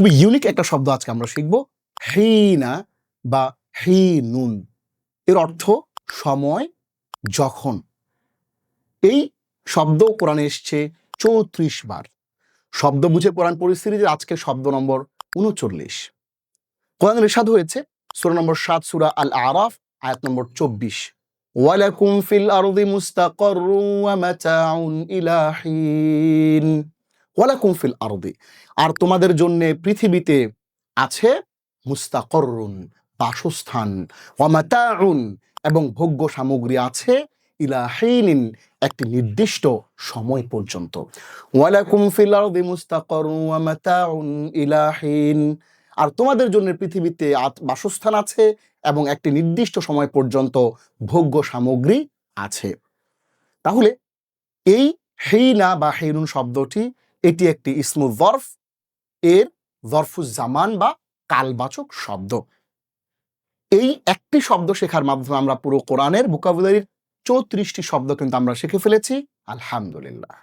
খুবই ইউনিক একটা শব্দ আজকে আমরা শিখব। হিনা বা হি নুন এর অর্থ সময়, যখন। এই শব্দ কোরআনে এসছে চৌত্রিশ বার। শব্দ বুঝে কোরআন পরিস্থিতির আজকে শব্দ নম্বর উনচল্লিশ। কোরআনের ইরশাদ হয়েছে, সূরা নম্বর সাত, সুরা আল আরাফ আয়াত নম্বর চব্বিশ। ওয়ালাকুম ফিল আরদি মুস্তাকাররুম ওয়া মাতাউন ইলা হিন ওয়ালাকুম ফিল আরদি। আর তোমাদের জন্যে পৃথিবীতে আছে মুস্তাকরুন বাসস্থান, ওয়া মাতাউন, এবং ভোগ্য সামগ্রী আছে ইলা একটি নির্দিষ্ট সময় পর্যন্ত। ওয়ালাকুম ফিল আরদি মুস্তাকাররুম ওয়া মাতাউন আর তোমাদের জন্য পৃথিবীতে বাসস্থান আছে এবং একটি নির্দিষ্ট সময় পর্যন্ত ভোগ্য সামগ্রী আছে। তাহলে এই হেইনা বা হেইনুন শব্দটি এটি একটি ইসমু জরফ এর জরফুজ জামান বা কালবাচক শব্দ। এই একটি শব্দ শেখার মাধ্যমে আমরা পুরো কোরআনের বুকাবুলারির চৌত্রিশটি শব্দ কিন্তু আমরা শিখে ফেলেছি। আলহামদুলিল্লাহ।